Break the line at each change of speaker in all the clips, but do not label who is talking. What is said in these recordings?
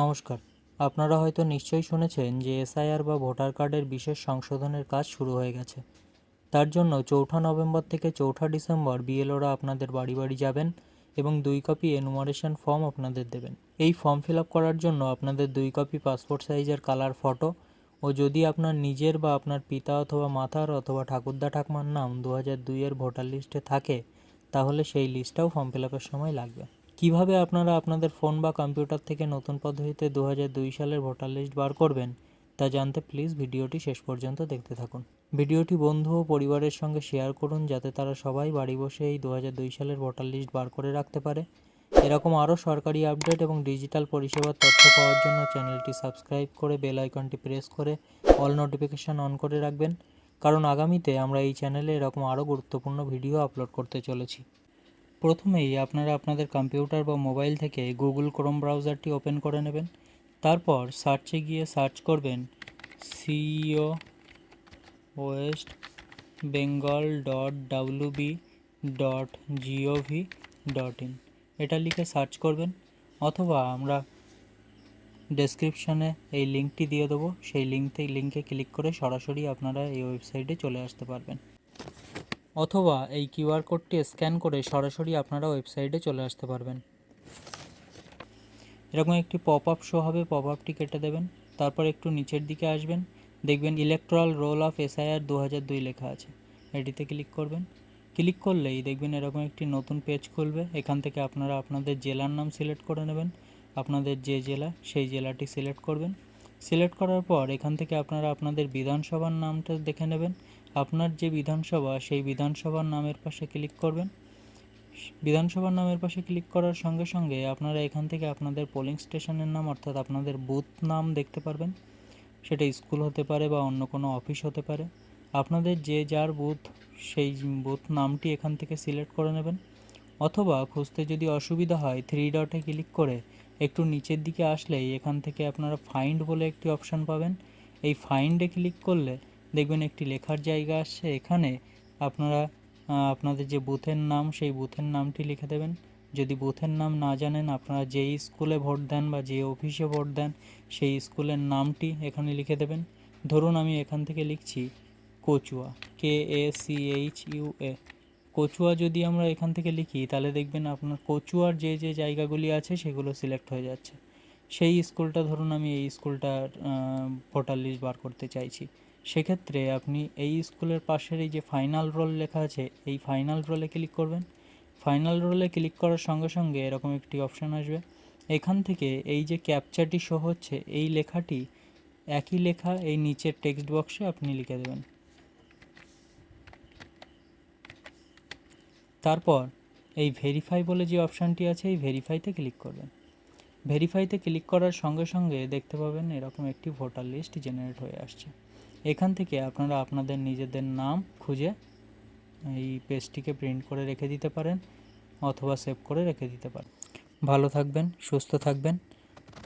নমস্কার। আপনারা হয়তো নিশ্চয়ই শুনেছেন যে এসআইআর বা ভোটার কার্ডের বিশেষ সংশোধনের কাজ শুরু হয়ে গেছে। তার জন্য চৌঠা নভেম্বর থেকে চৌঠা ডিসেম্বর বিএলওরা আপনাদের বাড়ি বাড়ি যাবেন এবং দুই কপি এনুমারেশন ফর্ম আপনাদের দেবেন। এই ফর্ম ফিল আপ করার জন্য আপনাদের দুই কপি পাসপোর্ট সাইজের কালার ফটো ও যদি আপনার নিজের বা আপনার পিতা অথবা মাতার অথবা ঠাকুরদা ঠাকমার নাম দু হাজার দুইয়ের ভোটার লিস্টে থাকে, তাহলে সেই লিস্টটাও ফর্ম ফিল আপের সময় লাগবে। কীভাবে আপনারা আপনাদের ফোন বা কম্পিউটার থেকে নতুন পদ্ধতিতে দু হাজার দুই সালের ভোটার লিস্ট বার করবেন, তা জানতে প্লিজ ভিডিওটি শেষ পর্যন্ত দেখতে থাকুন। ভিডিওটি বন্ধু ও পরিবারের সঙ্গে শেয়ার করুন, যাতে তারা সবাই বাড়ি বসে এই দু হাজার দুই সালের ভোটার লিস্ট বার করে রাখতে পারে। এরকম আরও সরকারি আপডেট এবং ডিজিটাল পরিষেবার তথ্য পাওয়ার জন্য চ্যানেলটি সাবস্ক্রাইব করে বেল আইকনটি প্রেস করে অল নোটিফিকেশান অন করে রাখবেন। কারণ আগামীতে আমরা এই চ্যানেলে এরকম আরও গুরুত্বপূর্ণ ভিডিও আপলোড করতে চলেছি। প্রথমেই আপনারা আপনাদের কম্পিউটার বা মোবাইল থেকে গুগল ক্রোম ব্রাউজারটি ওপেন করে নেবেন। তারপর সার্চে গিয়ে সার্চ করবেন CEO West Bengal dot W B dot G O V dot in এটা লিখে সার্চ করবেন অথবা আমরা ডেসক্রিপশানে এই লিঙ্কটি দিয়ে দেবো। সেই লিঙ্কতে লিঙ্কে ক্লিক করে সরাসরি আপনারা এই ওয়েবসাইটে চলে আসতে পারবেন। অথবা এই কিউআর কোডটি স্ক্যান করে সরাসরি আপনারা ওয়েবসাইটে চলে আসতে পারবেন। এরকম একটি পপ আপ শো হবে পপ আপটি কেটে দেবেন, তারপর একটু নিচের দিকে আসবেন, দেখবেন ইলেকট্রাল রোল অফ এসআইআর দু হাজার দুই লেখা আছে। এটিতে ক্লিক করবেন। ক্লিক করলেই দেখবেন এরকম একটি নতুন পেজ খুলবে। এখান থেকে আপনারা আপনাদের জেলার নাম সিলেক্ট করে নেবেন। আপনাদের যে জেলা, সেই জেলাটি সিলেক্ট করবেন। সিলেক্ট করার পর এখান থেকে আপনারা আপনাদের বিধানসভার নামটা দেখে নেবেন। আপনার যে বিধানসভা, সেই বিধানসভার নামের পাশে ক্লিক করবেন। বিধানসভার নামের পাশে ক্লিক করার সঙ্গে সঙ্গে আপনারা এখান থেকে আপনাদের পোলিং স্টেশনের নাম, অর্থাৎ আপনাদের বুথ নাম দেখতে পারবেন। সেটা স্কুল হতে পারে বা অন্য কোনো অফিস হতে পারে। আপনাদের যে যার বুথ, সেই বুথ নামটি এখান থেকে সিলেক্ট করে নেবেন। অথবা খুঁজতে যদি অসুবিধা হয় থ্রি ডটে ক্লিক করে একটু নিচের দিকে আসলেই এখান থেকে আপনারা ফাইন্ড বলে একটি অপশান পাবেন। এই ফাইন্ডে ক্লিক করলে দেখবেন একটি লেখার জায়গা আসছে এখানে। আপনারা আপনাদের যে বুথের নাম, সেই বুথের নামটি লিখে দেবেন। যদি বুথের নাম না জানেন, আপনারা যেই স্কুলে ভোট দেন বা যে অফিসে ভোট দেন, সেই স্কুলের নামটি এখানে লিখে দেবেন। ধরুন আমি এখান থেকে লিখছি, Kachua K A C H U A. Kachua যদি আমরা এখান থেকে লিখি, তাহলে দেখবেন আপনার কচুয়ার যে যে জায়গাগুলি আছে, সেগুলো সিলেক্ট হয়ে যাচ্ছে। সেই স্কুলটা ধরুন আমি এই স্কুলটার ভোটার লিস্ট বার করতে চাইছি। সেক্ষেত্রে আপনি এই স্কুলের পাশের এই যে ফাইনাল রোল লেখা আছে, এই ফাইনাল রোলে ক্লিক করবেন। ফাইনাল রোলে ক্লিক করার সঙ্গে সঙ্গে এরকম একটি অপশান আসবে। এখান থেকে এই যে ক্যাপচাটি শো হচ্ছে, এই লেখাটি একই লেখা এই নিচের টেক্সট বক্সে আপনি লিখে দেবেন। তারপর এই ভেরিফাই বলে যে অপশানটি আছে, এই ভেরিফাইতে ক্লিক করবেন। ভেরিফাইতে ক্লিক করার সঙ্গে সঙ্গে দেখতে পাবেন এরকম একটি ভোটার লিস্ট জেনারেট হয়ে আসছে। এখান থেকে আপনারা আপনাদের নিজেদের নাম খুঁজে এই পেজটিকে প্রিন্ট করে রেখে দিতে পারেন অথবা সেভ করে রেখে দিতে পারেন। ভালো থাকবেন, সুস্থ থাকবেন।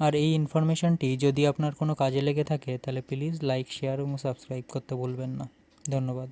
আর এই ইনফরমেশনটি যদি আপনার কোনো কাজে লেগে থাকে, তাহলে প্লিজ লাইক শেয়ার এবং সাবস্ক্রাইব করতে ভুলবেন না। ধন্যবাদ।